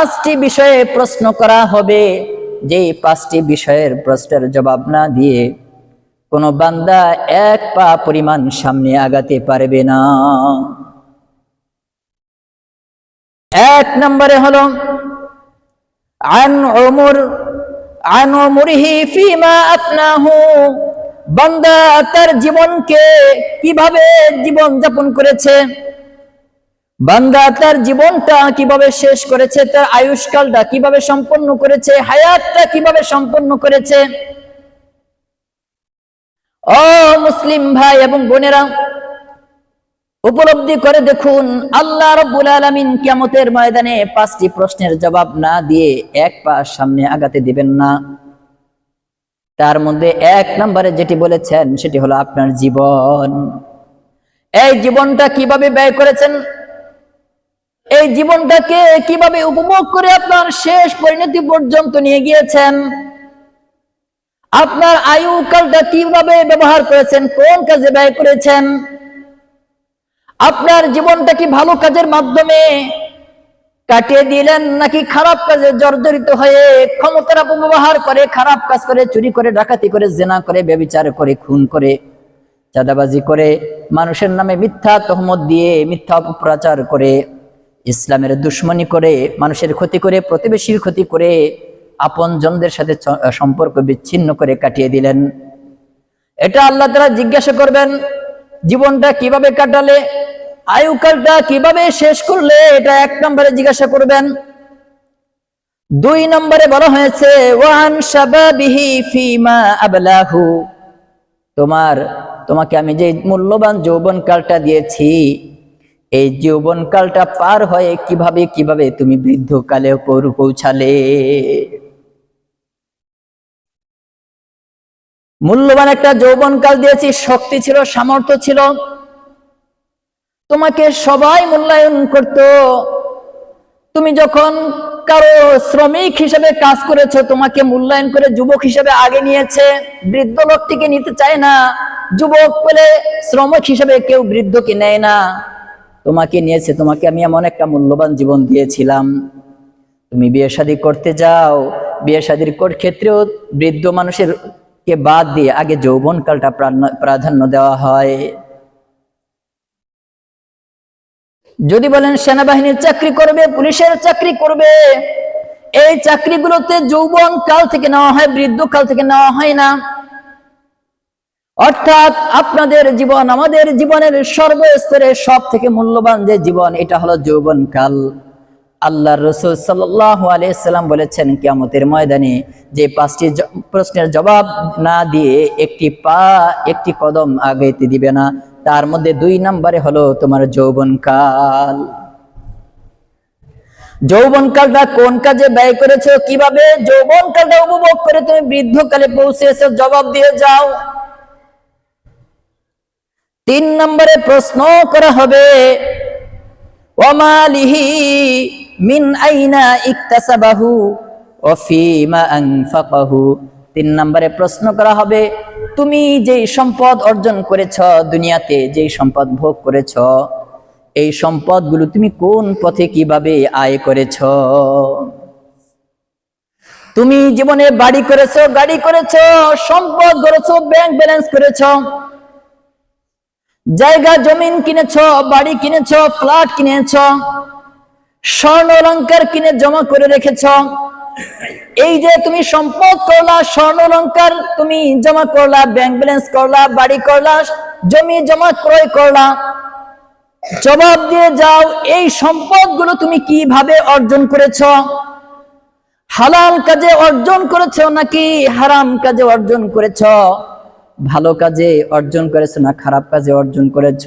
পাঁচটি বিষয়ে প্রশ্ন করা হবে। যে পাঁচটি বিষয়ের প্রশ্নের জবাব না দিয়ে কোনো বান্দা এক পা পরিমাণ সামনে আগাতে পারবে না। এক নম্বরে হল বান্দা তার জীবনকে কীভাবে জীবন যাপন করেছে? বান্দা তার জীবনটা কীভাবে শেষ করেছে, তার আয়ুষ্কালটা কীভাবে সম্পন্ন করেছে, হায়াতটা কীভাবে সম্পন্ন করেছে? ও মুসলিম ভাই এবং বোনেরা, উপলব্ধি করে দেখুন, আল্লাহ রব্বুল আলমিন কিয়ামতের ময়দানে পাঁচটি প্রশ্নের জবাব না দিয়ে এক পা সামনে আগাতে দিবেন না। তার মধ্যে এক নম্বরে যেটি বলেছেন, সেটি হলো আপনার জীবন। এই জীবনটা কীভাবে ব্যয় করেছেন? এই জীবনটাকে কীভাবে উপভোগ করে আপনার শেষ পরিণতি পর্যন্ত নিয়ে গিয়েছেন? আপনার আয়ু কালটা কীভাবে ব্যবহার করেছেন? কোন কাজে ব্যয় করেছেন? আপনার জীবনটা কি ভালো কাজের মাধ্যমে কাটিয়ে দিলেন নাকি খারাপ কাজে জর্জরিত হয়ে ক্ষমতার অপব্যবহার করে, খারাপ কাজ করে, চুরি করে, ডাকাতি করে, জেনা করে, ব্যবিচার করে, খুন করে, চাঁদাবাজি করে, মানুষের নামে মিথ্যা তহমত দিয়ে মিথ্যা অপপ্রচার করে? ইসলামের দুশ্মনী করে, মানুষের ক্ষতি করে, প্রতিবেশীর ক্ষতি করে আপন জনদের সাথে সম্পর্ক বিচ্ছিন্ন করে কাটিয়ে দিলেন। এটা আল্লাহ তারা জিজ্ঞাসা করবেন, জীবনটা কীভাবে কাটালে আয়ুকালটা কীভাবে শেষ করলে, এটা এক নম্বরে জিজ্ঞাসা করবেন। দুই নম্বরে বলা হয়েছে, ওয়ান শাবাবিহি ফিমা আবলাহু। তোমার, তোমাকে আমি যে মূল্যবান যৌবন কালটা দিয়েছি এই যৌবন কালটা পার হয়ে কীভাবে কীভাবে তুমি বৃদ্ধ কালে পৌঁছালে? মূল্যবান একটা যৌবন কাল দিয়েছি, শক্তি ছিল, সামর্থ্য ছিল। তোমাকে সবাই মূল্যায়ন করত। তুমি যখন কারও শ্রমিক হিসেবে কাজ করেছ, তোমাকে মূল্যায়ন করে যুবক হিসেবে আগে নিয়েছে। বৃদ্ধ লোকটিকে নিতে চায় না। যুবক পেলে শ্রমিক হিসেবে কেউ বৃদ্ধকে নেয় না। তোমাকে নিয়েছে, তোমাকে আমি এমন একটা মূল্যবান জীবন দিয়েছিলাম। তুমি বিয়ে শাদী করতে যাও, বিয়ে শাদীর ক্ষেত্রেও বৃদ্ধ মানুষের কে বাদ দিয়ে আগে যৌবন কালটা প্রাধান্য দেওয়া হয়। যদি বলেন সেনাবাহিনীর চাকরি করবে, পুলিশের চাকরি করবে, এই চাকরিগুলোতে যৌবন কাল থেকে নেওয়া হয় বৃদ্ধ কাল থেকে নেওয়া হয় না। অর্থাৎ আপনাদের জীবন আমাদের জীবনের সর্বস্তরে সব থেকে মূল্যবান যে জীবন, এটা হলো যৌবন কাল আল্লাহ রসুল সাল্লাহ আলাইসাল্লাম বলেছেন, কিয়ামতের ময়দানে যে পাঁচটি প্রশ্নের জবাব না দিয়ে একটি পা, একটি কদম আগাইতে দিবে না, তার মধ্যে দুই নম্বরে হলো তোমার যৌবন কাল যৌবন কালটা কোন কাজে ব্যয় করেছ? কীভাবে? যৌবন কালটা উপভোগ করে তুমি বৃদ্ধকালে পৌঁছে এসে জবাব দিয়ে যাও। তিন নম্বরে প্রশ্ন করা হবে ওমালিহি মিন আইনা ইকতাসাবাহু ও ফিমা আনফাকাহু? তিন নম্বরে প্রশ্ন করা হবে, তুমি যেই সম্পদ অর্জন করেছ দুনিয়াতে, যেই সম্পদ ভোগ করেছ, এই সম্পদগুলো তুমি কোন পথে কীভাবে আয় করেছ? তুমি জীবনে বাড়ি করেছ, গাড়ি করেছ, সম্পদ করেছ, ব্যাংক ব্যালেন্স করেছ জায়গা, জমিন কিনেছ, বাড়ি কিনেছ, ফ্ল্যাট কিনেছ, স্বর্ণ অলঙ্কার কিনে জমা করে রেখেছ, এই যে তুমি সম্পদ করলা, স্বর্ণ অলঙ্কার তুমি জমা করলা ব্যাংক ব্যালেন্স করলা, বাড়ি করলা, জমি জমা ক্রয় করলা, জবাব দিয়ে যাও, এই সম্পদগুলো তুমি কীভাবে অর্জন করেছ? হালাল কাজে অর্জন করেছ নাকি হারাম কাজে অর্জন করেছ? ভালো কাজে অর্জন করেছ না খারাপ কাজে অর্জন করেছ?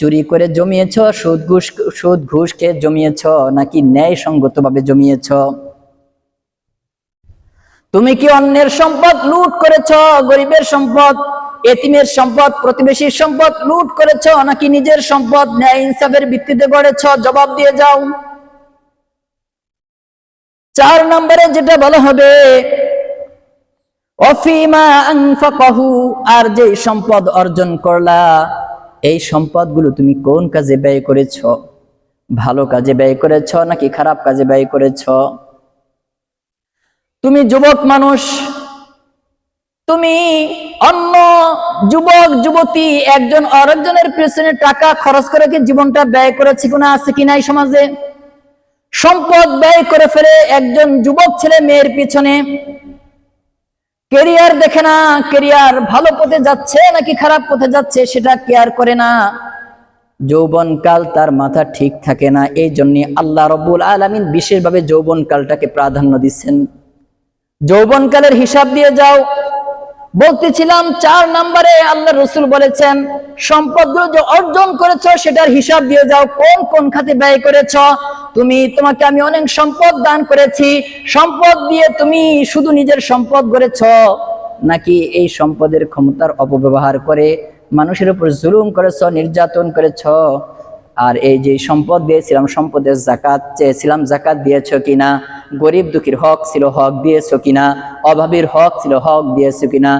চুরি করে জমিয়েছ, সুদ ঘুষ সুদ ঘুষ খেয়ে জমিয়েছ নাকি ন্যায় সঙ্গতভাবে জমিয়েছ? তুমি কি অন্যের সম্পদ লুট করেছ, গরিবের সম্পদ, এতিমের সম্পদ, প্রতিবেশীর সম্পদ লুট করেছ নাকি নিজের সম্পদ ন্যায় ইনসাফের ভিত্তিতে গড়েছ? জবাব দিয়ে যাও। চার নম্বরে যেটা বলা হবে আর যে সম্পদ অর্জন করলা, এই সম্পদগুলো তুমি কোন কাজে ব্যয় করেছ? ভালো কাজে ব্যয় করেছ নাকি খারাপ কাজে ব্যয় করেছ? তুমি যুবক মানুষ, তুমি অন্য যুবক, যুবতী, একজন আরেকজনের পেছনে টাকা খরচ করে কি জীবনটা ব্যয় করেছে কিনা, আছে কিনা এই সমাজে? সম্পদ ব্যয় করে ফেলে একজন যুবক ছেলে মেয়ের পিছনে কেরিয়ার দেখে না, কেরিয়ার ভালো পথে যাচ্ছে নাকি খারাপ পথে যাচ্ছে সেটা কেয়ার করে না। যৌবনকাল তার মাথা ঠিক থাকে না, এই জন্য আল্লাহ রব্বুল আলমিন বিশেষভাবে যৌবনকালটাকে প্রাধান্য দিচ্ছেন। যৌবনকালের হিসাব দিয়ে যাও বলতেছিলাম চার নম্বরে আল্লাহ রসুল বলেছেন, সম্পদগুলো যে অর্জন করেছ সেটার হিসাব দিয়ে যাও, কোন কোন খাতে ব্যয় করেছ। তুমি, তোমাকে আমি অনেক সম্পদ দান করেছি, সম্পদ দিয়ে তুমি শুধু নিজের সম্পদ গড়েছ। নাকি এই সম্পদের ক্ষমতার অপব্যবহার করে মানুষের উপর জুলুম করেছ, নির্যাতন করেছ? আর এই যে সম্পদ দিয়েছিলাম, সম্পদের জাকাত চেয়েছিলাম জাকাত দিয়েছ কিনা? গরিব দুঃখীর হক ছিল, হক দিয়েছ কিনা? অভাবীর হক ছিল, হক দিয়েছ কিনা?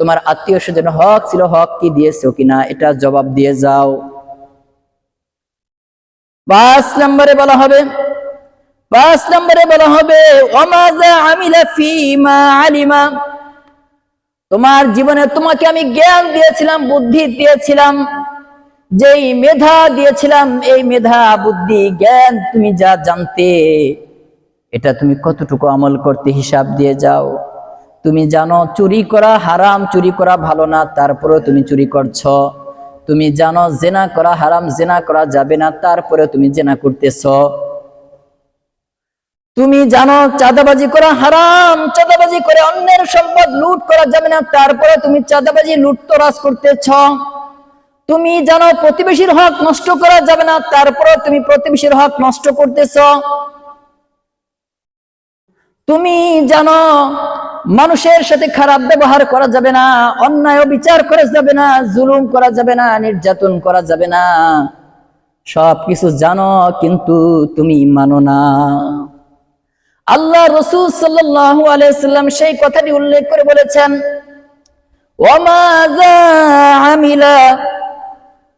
তোমার আত্মীয় স্বজনের হক ছিল, হক কি দিয়েছ কিনা? এটা জবাব দিয়ে যাও। পাঁচ নম্বরে বলা হবে, পাঁচ নম্বরে বলা হবে তোমার জীবনে তোমাকে আমি জ্ঞান দিয়েছিলাম, বুদ্ধি দিয়েছিলাম। যেই মেধা দিয়েছিলাম, এই মেধা, বুদ্ধি, জ্ঞান তুমি যা জানতে, এটা তুমি কতটুকু আমল করতে হিসাব দিয়ে যাও। তুমি জানো চুরি করা হারাম, চুরি করা ভালো না, তারপরেও তুমি চুরি করছ। তুমি জানো জেনা করা হারাম, জেনা করা যাবে না তারপরে তুমি জেনা করতেছ। তুমি জানো চাঁদাবাজি করা হারাম, চাঁদাবাজি করে অন্যের সম্পদ লুট করা যাবে না তারপরে তুমি চাঁদাবাজি, লুটতরাজ করতেছ। তুমি জানো প্রতিবেশীর হক নষ্ট করা যাবে না তারপরে তুমি প্রতিবেশীর হক নষ্ট করতেছ। তুমি জানো মানুষের সাথে খারাপ ব্যবহার করা যাবে না, অন্যায় বিচার করা যাবে না, জুলুম করা যাবে না, নির্যাতন করা যাবে না। সব কিছু জানো, কিন্তু তুমি মানো না। আল্লাহ রসুল সাল্লাল্লাহু আলাইসাল্লাম সেই কথাটি উল্লেখ করে বলেছেন ওয়ামাযা আমিলা ওয়ামাযা আমিলা ফিমা আলিমা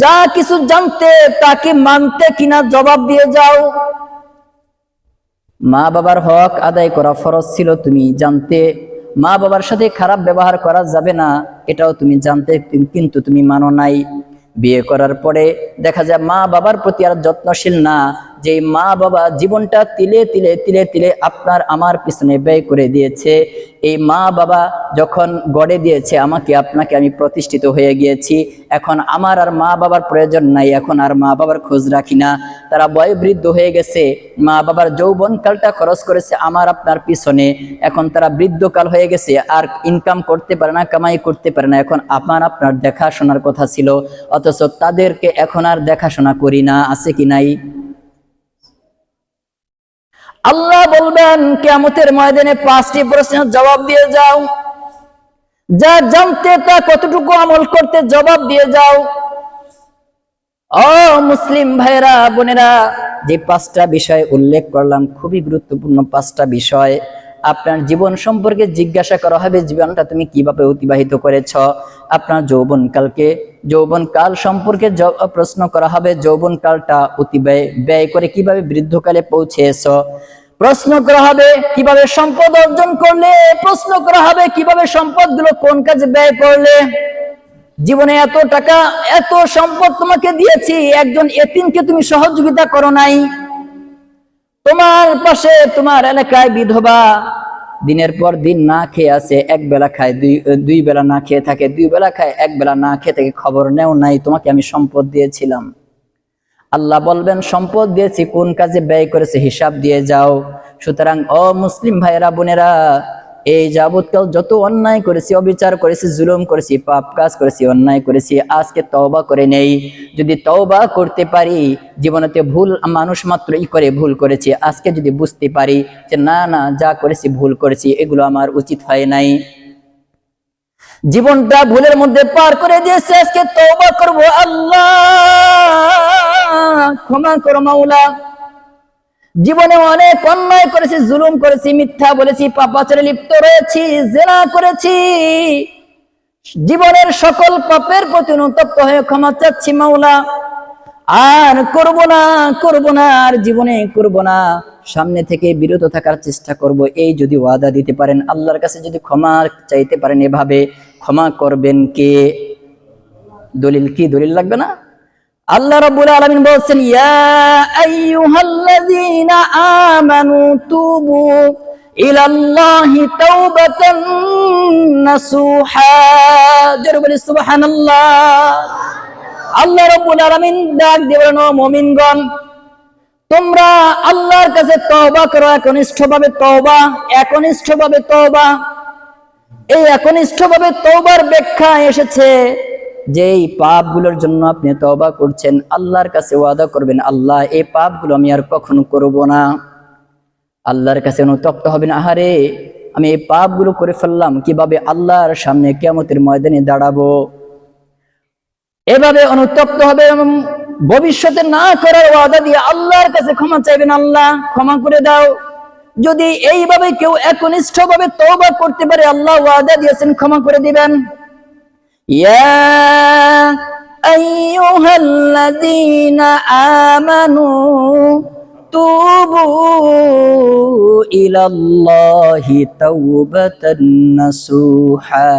যা কিছু জানতে তাকে মানতে কিনা জবাব দিয়ে যাও। মা বাবার হক আদায় করা ফরজ ছিল তুমি জানতে। মা বাবার সাথে খারাপ ব্যবহার করা যাবে না, এটাও তুমি জানতে কিন্তু তুমি মানো নাই। বিয়ে করার পরে দেখা যায় মা বাবার প্রতি আর যত্নশীল না যে মা বাবা জীবনটা তিলে তিলে তিলে তিলে আপনার আমার পিছনে ব্যয় করে দিয়েছে, এই মা বাবা যখন গড়ে দিয়েছে আমাকে, আপনাকে আমি প্রতিষ্ঠিত হয়ে গিয়েছি। এখন আমার আর মা বাবার প্রয়োজন নাই, এখন আর মা বাবার খোঁজ রাখি না। তারা বয়োবৃদ্ধ হয়ে গেছে, মা বাবার যৌবনকালটা খরচ করেছে আমার আপনার পিছনে। এখন তারা বৃদ্ধকাল হয়ে গেছে, আর ইনকাম করতে পারে না, কামাই করতে পারে না। এখন আমার আপনার দেখাশোনার কথা ছিল, অথচ তাদেরকে এখন আর দেখাশোনা করি না, আছে কি নাই? আল্লাহ বলবেন কেমতের ময়দানে পাঁচটি প্রশ্নের জবাব দিয়ে যাও। যা জানতে, তা কতটুকু আমল করতে জবাব দিয়ে যাও। ও মুসলিম ভাইরা বোনেরা, যে পাঁচটা বিষয় উল্লেখ করলাম, খুবই গুরুত্বপূর্ণ পাঁচটা বিষয়। আপনার জীবন সম্পর্কে জিজ্ঞাসা করা হবে, জীবনটা তুমি কীভাবে অতিবাহিত করেছ? আপনার যৌবনকালকে, যৌবনকাল সম্পর্কে প্রশ্ন করা হবে, যৌবনকালটা অতিবায় ব্যয় করে কীভাবে বৃদ্ধকালে পৌঁছেছ? প্রশ্ন করা হবে, কীভাবে সম্পদ অর্জন করলে? প্রশ্ন করা হবে, কীভাবে সম্পদগুলো কোন কাজে ব্যয় করলে? জীবনে এত টাকা, এত সম্পদ তোমাকে দিয়েছি, একজন এতিমকে তুমি সহযোগিতা করো নাই। তোমার পাশে তোমার এলাকায় বিধবা দিনের পর দিন না খেয়ে আছে, এক বেলা খায়, দুই দুই বেলা না খেয়ে থাকে, দুই বেলা খায়, এক বেলা না খেয়ে থাকে খবর নেও নাই, তোমাকে আমি সম্পদ দিয়েছিলাম। আল্লাহ বলবেন, সম্পদ দিয়েছি, কোন কাজে ব্যয় করেছে, হিসাব দিয়ে যাও। সুতরাং অ মুসলিম ভাইয়েরা, বোনেরা, এই যাবৎকাল যত অন্যায় করেছি, অবিচার করেছি, জুলুম করেছি, পাপ কাজ করেছি, অন্যায় করেছি, আজকে তওবা করে নেই। যদি তওবা করতে পারি, জীবনেতে ভুল মানুষ মাত্রই করে, ভুল করেছি। আজকে যদি বুঝতে পারি যে, না না, যা করেছি, ভুল করেছি, এগুলো আমার উচিত হয় নাই। জীবনটা ভুলের মধ্যে পার করে দিয়েছে, আজকে তওবা করব আল্লাহ। ক্ষমা করো মাওলা। জীবনে অনেক অন্যায় করেছি, জুলুম করেছি, মিথ্যা বলেছি পাপাচারে লিপ্ত রয়েছি, জেনা করেছি। জীবনের সকল পাপের প্রতি অনুতপ্ত হয়ে ক্ষমা চাচ্ছি মাওলা। আর করব না করব না, আর জীবনে করব না। সামনে থেকে বিরত থাকার চেষ্টা করব, এই যদি ওয়াদা দিতে পারেন, আল্লাহর কাছে যদি ক্ষমা চাইতে পারেন এভাবে, ক্ষমা করবেন কে? দলিল কি দলিল লাগবে না? আল্লাহ রাব্বুল আলামিন বলছেন, ইয়া আইয়ুহাল্লাযীনা আমানু তুবু ইলাল্লাহি তাওবাতান নাসুহা। জোরে বলি, সুবহানাল্লাহ। আল্লাহ রাব্বুল আলামিন ডাক দিয়ে বলেন, ও মুমিনগণ, তোমরা আল্লাহর কাছে তওবা করো, একনিষ্ঠভাবে তওবা একনিষ্ঠভাবে তওবা। এই একনিষ্ঠভাবে তওবার ব্যাখ্যা এসেছে যে এই পাপগুলোর জন্য আপনি তবা করছেন, আল্লাহর কাছে ওয়াদা করবেন, আল্লাহ, এই পাপগুলো আমি আর কখনো করব না। আল্লাহর কাছে অনুতপ্ত হবেন, আহারে, আমি এই পাপগুলো করে ফেললাম, কীভাবে আল্লাহর সামনে কিয়ামতের ময়দানে দাঁড়াবো? এভাবে অনুতপ্ত হবে এবং ভবিষ্যতে না করার ওয়াদা দিয়ে আল্লাহর কাছে ক্ষমা চাইবেন, আল্লাহ, ক্ষমা করে দাও। যদি এইভাবে কেউ একনিষ্ঠ ভাবে তওবা করতে পারে, আল্লাহ ওয়াদা দিয়েছেন, ক্ষমা করে দিবেন। ইয়া আইয়ুহাল্লাযীনা আমানু তুবু ইলাল্লাহি তাওবাতান নাসুহা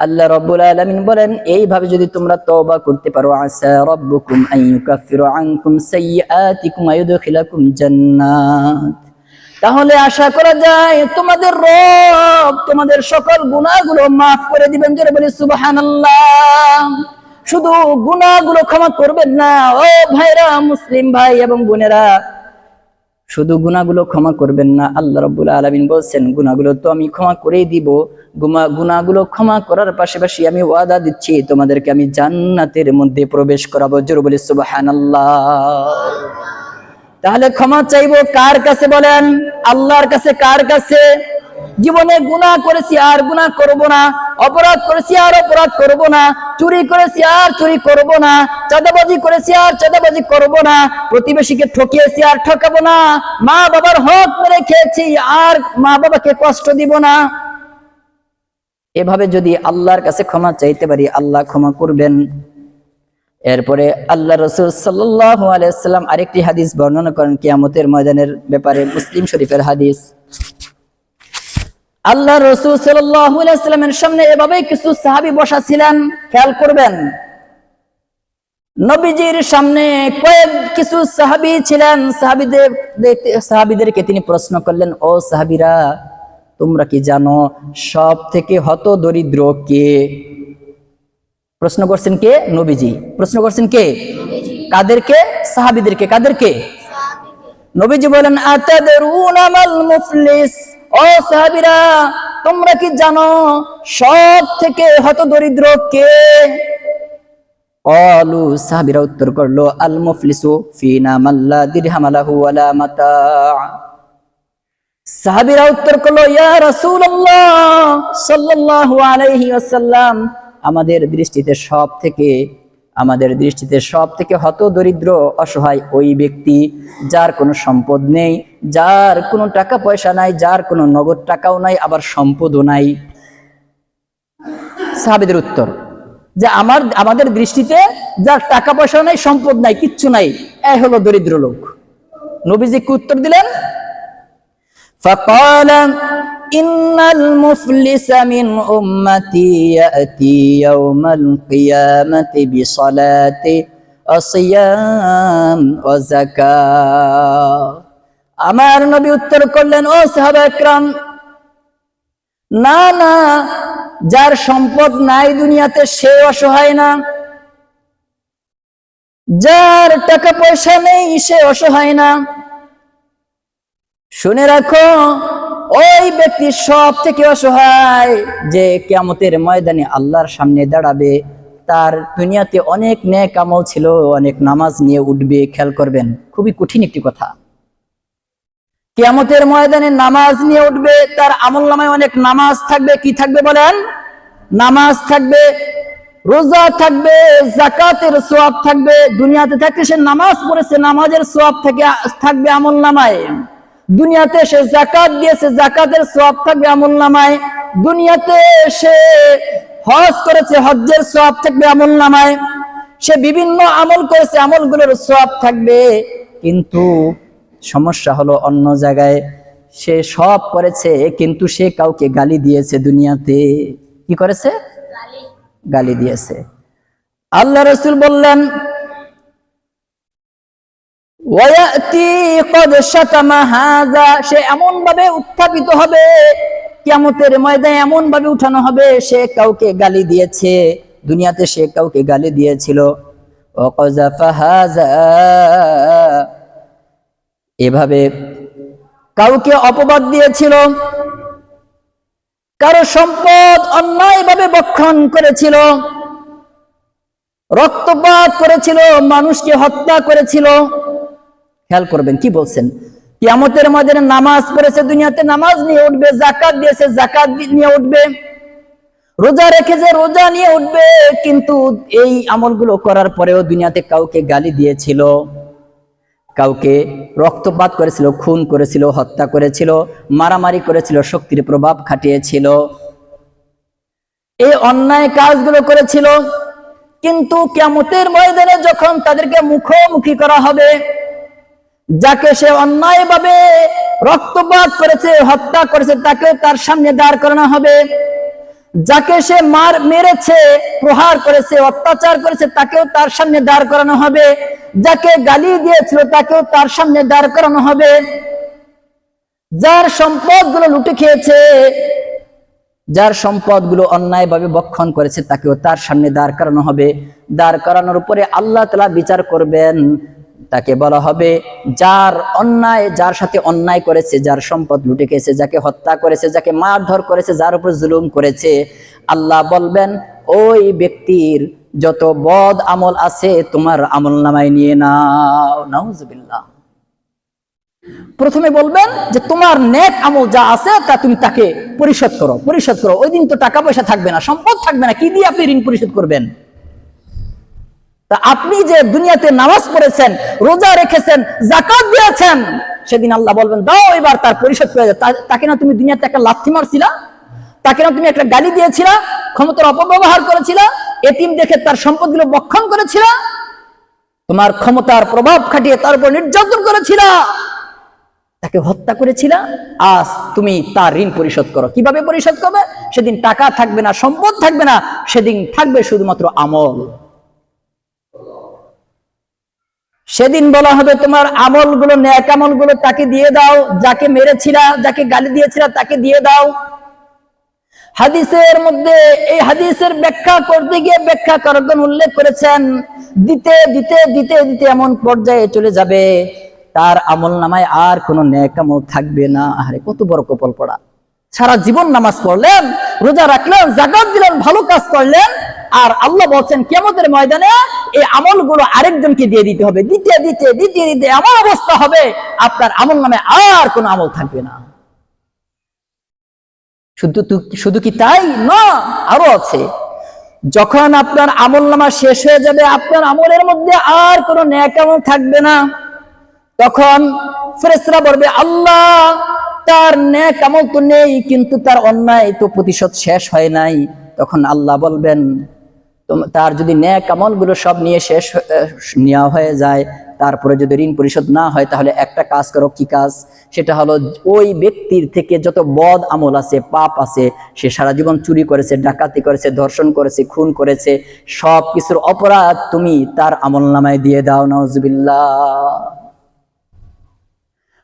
আল্লাহ রাব্বুল আলামিন বলেন, এইভাবে যদি তোমরা তওবা করতে পারো আসা রাব্বুকুম আন ইউকাফিরু আনকুম সাইয়্যাতিকুম ওয়া ইউদখিলাকুম জান্নাত। তাহলে আশা করা যায় তোমাদের রব তোমাদের সকল গুনাহগুলো মাফ করে দিবেন, জোরে বলি সুবহানাল্লাহ। শুধু গুনাহগুলো ক্ষমা করবেন না, ও ভাইরা মুসলিম ভাই এবং বোনেরা, শুধু গুনাহগুলো ক্ষমা করবেন না, আল্লাহ রাব্বুল আলামিন বলছেন, গুনাহগুলো তো আমি ক্ষমা করেই দিব। গুমা গুনাহগুলো ক্ষমা করার পাশাপাশি আমি ওয়াদা দিচ্ছি, তোমাদেরকে আমি জান্নাতের মধ্যে প্রবেশ করাবো, জোরে বলি সুবহানাল্লাহ। তাহলে ক্ষমা চাইব কার কাছে বলেন? আল্লাহর কাছে কার কাছে? জীবনে গুনাহ করেছি আর গুনাহ করব না। অপরাধ করেছি আর অপরাধ করব না। চুরি করেছি আর চুরি করব না। চাঁদাবাজি করেছি আর চাঁদাবাজি করব না। প্রতিবেশীকে ঠকিয়েছি আর ঠকাবো না। মা বাবার হক মেরে খেয়েছি আর মা বাবাকে কষ্ট দিব না। এভাবে যদি আল্লাহর কাছে ক্ষমা চাইতে পারি, আল্লাহ ক্ষমা করবেন। এরপরে আল্লাহ রসুল সাল্লাহ আলাইসাল্লাম আরেকটি হাদিস বর্ণনা করেন কিয়ামতের ময়দানের ব্যাপারে মুসলিম শরীফের হাদিস। আল্লাহ রসুল আলাইসাল্লামের সামনে এভাবে কিছু সাহাবি বসা ছিলেন খেয়াল করবেন। নবীজির সামনে কয়েক কিছু সাহাবি ছিলেন, সাহাবিদের সাহাবিদেরকে তিনি প্রশ্ন করলেন, ও সাহাবিরা, তোমরা কি জানো সব থেকে হত দরিদ্র কে? প্রশ্ন করছেন কে? নবীজি। প্রশ্ন করছেন কে? কাদেরকে? সাহাবিদেরকে। কাদেরকে? নবীজি বলেন মুফলিস? ও সাহাবিরা, তোমরা কি জানো সব থেকে হত দরিদ্র কে? অলু সাহাবিরা উত্তর করল, আল মুফলিসু ফিনা মাল্লা দিরহামালাহু ওয়ালা মাতা। সাহাবিরা উত্তর করল, ইয়া রাসূলুল্লাহ সাল্লাল্লাহু আলাইহি ওয়াসাল্লাম আমাদের দৃষ্টিতে সব থেকে আমাদের দৃষ্টিতে সব থেকে হত দরিদ্র অসহায় ওই ব্যক্তি যার কোনো সম্পদ নেই, যার কোনো টাকা পয়সা নাই, যার কোনো নগদ টাকাও নাই, আবার সম্পদও নাই। সাহাবিদের উত্তর, যে আমার, আমাদের দৃষ্টিতে যার টাকা পয়সা নাই, সম্পদ নাই, কিচ্ছু নাই, এ হলো দরিদ্র লোক। নবীজি কি উত্তর দিলেন? ইন্নাল মুফলিসা মিন উম্মতি ইয়াতি ইয়াউমাল কিয়ামাতি বিসালাতি অসিয়াম ও যাকাত। আমার নবী উত্তর করলেন, ও সাহাবা একরাম, না না, যার সম্পদ নাই দুনিয়াতে সে অসহায় না। যার টাকা পয়সা নেই সে অসহায় না। শুনে রাখো ওই ব্যক্তি সব থেকে অসহায় যে কেমতের ময়দানে আল্লাহর সামনে দাঁড়াবে। তার দুনিয়াতে অনেক নেক আমল ছিল, অনেক নামাজ নিয়ে উঠবে, খেয়াল করবেন, খুবই কঠিন একটি কথা। কেয়ামতের ময়দানে নামাজ নিয়ে উঠবে, তার আমল নামায় অনেক নামাজ থাকবে, কি থাকবে বলেন? নামাজ থাকবে, রোজা থাকবে, জাকাতের সোয়াব থাকবে, দুনিয়াতে থাকতে সে নামাজ পড়েছে, নামাজের সোয়াব থেকে থাকবে আমল নামায়। দুনিয়াতে সে জাকাত দিয়েছে জাকাতের সব থাকবে আমল নামায়। দুনিয়াতে সে হজ করেছে হজ্জের সব থাকবে আমল নামায়। সে বিভিন্ন আমল করেছে আমলগুলোর সব থাকবে। কিন্তু সমস্যা হলো অন্য জায়গায় সে সব করেছে কিন্তু সে কাউকে গালি দিয়েছে দুনিয়াতে। কি করেছে? গালি দিয়েছে। আল্লাহ রসুল বললেন সে এমন ভাবে উত্থাপিত হবে, কিয়ামতের ময়দানে এমন ভাবে উঠানো হবে, সে কাউকে গালি দিয়েছে। দুনিয়াতে সে কাউকে গালি দিয়েছিল। এভাবে কাউকে অপবাদ দিয়েছিল। কারও সম্পদ অন্যায়ভাবে বক্ষণ করেছিল। রক্তপাত করেছিল, মানুষকে হত্যা করেছিল। খেয়াল করবেন, কি বলছেন? কিয়ামতের মাঝে নামাজ পড়েছে দুনিয়াতে, নামাজ নিয়ে উঠবে জাকাত দিয়েছে জাকাত নিয়ে উঠবে। রোজা রেখেছে, রোজা নিয়ে উঠবে, কিন্তু এই আমলগুলো করার পরেও দুনিয়াতে কাউকে গালি দিয়েছিল, কাউকে রক্তপাত করেছিল, খুন করেছিল, হত্যা করেছিল, মারামারি করেছিল, শক্তির প্রভাব খাটিয়েছিল। এই অন্যায় কাজগুলো করেছিল, কিন্তু কেমতের ময়দানে যখন তাদেরকে মুখোমুখি করা হবে যাকে সে অন্যায়ভাবে রক্তপাত করেছে, হত্যা করেছে, তাকে তার সামনে দাঁড় করানো হবে। যাকে সে মার মেরেছে, প্রহার করেছে, অত্যাচার করেছে, তাকেও তার সামনে দাঁড় করানো হবে। যাকে গালি দিয়েছিল, তাকেও তার সামনে দাঁড় করানো হবে। যার সম্পদগুলো লুটে খেয়েছে, যার সম্পদগুলো অন্যায়ভাবে বক্ষণ করেছে, তাকেও তার সামনে দাঁড় করানো হবে। দাঁড় করানোর উপরে আল্লাহ তালা বিচার করবেন। তাকে বলা হবে, যার অন্যায়, যার সাথে অন্যায় করেছে, যার সম্পদ লুটে খেয়েছে যাকে হত্যা করেছে, যাকে মারধর করেছে, যার উপর জুলুম করেছে, আল্লাহ বলবেন, ওই ব্যক্তির যত বদ আমল আছে, তোমার আমল নামায় নিয়ে নাও। নাউজুবিল্লাহ। প্রথমে বলবেন যে, তোমার নেক আমল যা আছে, তা তুমি তাকে পরিশোধ করো পরিশোধ করো। ওই দিন তো টাকা পয়সা থাকবে না, সম্পদ থাকবে না, কি দিয়ে আপনি ঋণ পরিশোধ করবেন? তা আপনি যে দুনিয়াতে নামাজ পড়েছেন, রোজা রেখেছেন জাকাত দিয়েছেন, সেদিন আল্লাহ বলবেন, দাও এবার তার পরিশোধ দাও। তা- তাকে না তুমি দুনিয়াতে একটা লাথি মারছিলা? তাকে না তুমি একটা গালি দিয়েছিলা? ক্ষমতার অপব্যবহার করেছিলা? এতিম দেখে তার সম্পদগুলো বক্ষণ করেছিলা? তোমার ক্ষমতার প্রভাব খাটিয়ে তার উপর নির্যাতন করেছিলা? তাকে হত্যা করেছিল? আজ তুমি তার ঋণ পরিশোধ করো। কীভাবে পরিশোধ করবে? সেদিন টাকা থাকবে না, সম্পদ থাকবে না, সেদিন থাকবে শুধুমাত্র আমল। সেদিন বলা হবে, তোমার আমলগুলো ন্যাক আমলগুলো তাকে দিয়ে দাও। যাকে মেরেছিলা, যাকে গালি দিয়েছিলা, তাকে দিয়ে দাও। হাদিসের মধ্যে এই হাদিসের ব্যাখ্যা করতে গিয়ে ব্যাখ্যা কারকগণ উল্লেখ করেছেন, দিতে দিতে দিতে দিতে এমন পর্যায়ে চলে যাবে। তার আমল নামায় আর কোনো ন্যাক আমল থাকবে না। আরে কত বড় কপাল পড়া। সারা জীবন নামাজ পড়লেন, রোজা রাখলেন, জাকাত দিলেন, ভালো কাজ করলেন। আর আল্লাহ বলছেন কেমতের ময়দানে এই আমলগুলো আরেকজনকে দিয়ে দিতে হবে। দিতে দিতে দিতে দিতে এমন অবস্থা হবে, আপনার আমল নামে আর কোনো আমল থাকবে না। শুধু শুধু কি তাই? না, আরও আছে। যখন আপনার আমল নামা শেষ হয়ে যাবে, আপনার আমলের মধ্যে আর কোনো ন্যাক আমল থাকবে না। তখন ফেরেশতারা বলবে, আল্লাহ, তার ন্যাক আমল তো নেই, কিন্তু তার অন্যায় তো প্রতিশোধ শেষ হয় নাই। তখন আল্লাহ বলবেন তার যদি ন্যাক আমলগুলো সব নিয়ে শেষ নেওয়া হয়ে যায়, তারপরে যদি ঋণ পরিশোধ না হয়, তাহলে একটা কাজ করো, কি কাজ? সেটা হলো ওই ব্যক্তির থেকে যত বদ আমল আছে, পাপ আছে, সে সারা জীবন চুরি করেছে, ডাকাতি করেছে, ধর্ষণ করেছে, খুন করেছে, সব কিছুর অপরাধ তুমি তার আমল নামায় দিয়ে দাও নজবিল্লা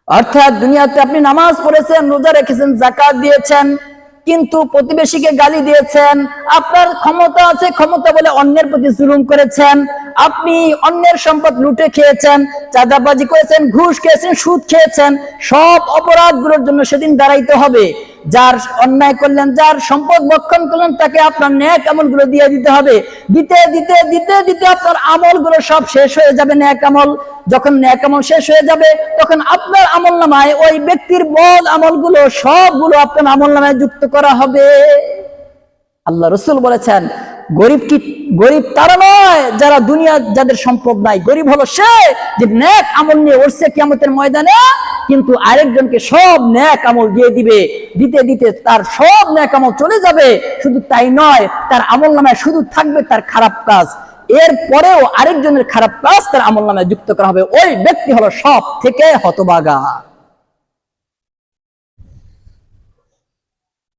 অর্থাৎ দুনিয়াতে আপনি নামাজ পড়েছেন, রোজা রেখেছেন জাকাত দিয়েছেন কিন্তু প্রতিবেশীকে গালি দিয়েছেন, আপনার ক্ষমতা আছে, ক্ষমতা বলে অন্যের প্রতি জুলুম করেছেন, আপনি অন্যের সম্পদ লুটে খেয়েছেন, চাঁদাবাজি করেছেন, ঘুষ খেয়েছেন, সুদ খেয়েছেন, সব অপরাধগুলোর জন্য সেদিন দাঁড়াইতে হবে। যার অন্যায় করলেন, যার সম্পদ বক্ষণ করলেন, তাকে আপনার ন্যাক আমলগুলো দিয়ে দিতে হবে। দিতে দিতে দিতে দিতে আপনার আমলগুলো সব শেষ হয়ে যাবে ন্যাক আমল। যখন ন্যাক আমল শেষ হয়ে যাবে, তখন আপনার আমল নামায় ওই ব্যক্তির বদ আমলগুলো সবগুলো আপনার আমল নামায় যুক্ত করা হবে। আল্লাহ রসুল বলেছেন, গরিব কি, গরিব তারা নয় যারা দুনিয়া যাদের সম্পদ নাই। গরিব হলো সে যে ন্যাক আমল নিয়ে উঠছে কিয়ামতের ময়দানে। কিন্তু আরেকজনকে সব ন্যাক আমল দিয়ে দিবে, দিতে দিতে তার সব ন্যাক আমল চলে যাবে। শুধু তাই নয়, তার আমল নামায় শুধু থাকবে তার খারাপ কাজ। এর পরেও আরেকজনের খারাপ কাজ তার আমল নামায় যুক্ত করা হবে। ওই ব্যক্তি হলো সব থেকে হতবাগা।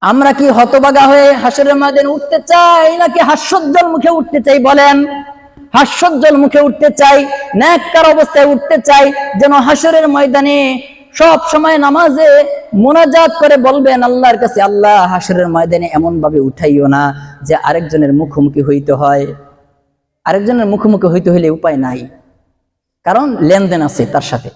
আমরা কি হতবাগা হয়ে হাসরের ময়দানে উঠতে চাই, নাকি হাস্যোজ্জ্বল মুখে উঠতে চাই বলেন? হাস্যোজ্জ্বল মুখে উঠতে চাই, ন্যাক্কার অবস্থায় উঠতে চাই, যেন হাসরের ময়দানে সব সময় নামাজে মোনাজাত করে বলবেন, আল্লাহর কাছে আল্লাহ হাসরের ময়দানে এমন ভাবে উঠাইও না যে আরেকজনের মুখোমুখি হইতে হয়। আরেকজনের মুখোমুখি হইতে হইলে উপায় নাই, কারণ লেনদেন আছে তার সাথে।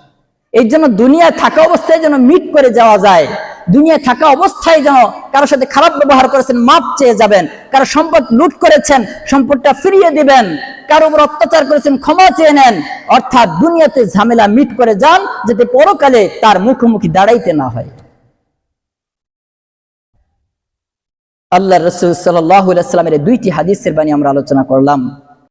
এই জন্য দুনিয়া থাকা অবস্থায় যেন মিট করে যাওয়া যায় দুনিয়ায় থাকা অবস্থায় যেন কারোর সাথে খারাপ ব্যবহার করেছেন, মাপ চেয়ে যাবেন কারও সম্পদ লুট করেছেন, সম্পদটা ফিরিয়ে দিবেন, কারও উপর অত্যাচার করেছেন, ক্ষমা চেয়ে নেন, অর্থাৎ দুনিয়াতে ঝামেলা মিট করে যান যাতে পরকালে তার মুখোমুখি দাঁড়াইতে না হয়। আল্লাহ রসুল সাল্লাহ সাল্লামের দুইটি হাদিসের বাণী আমরা আলোচনা করলাম।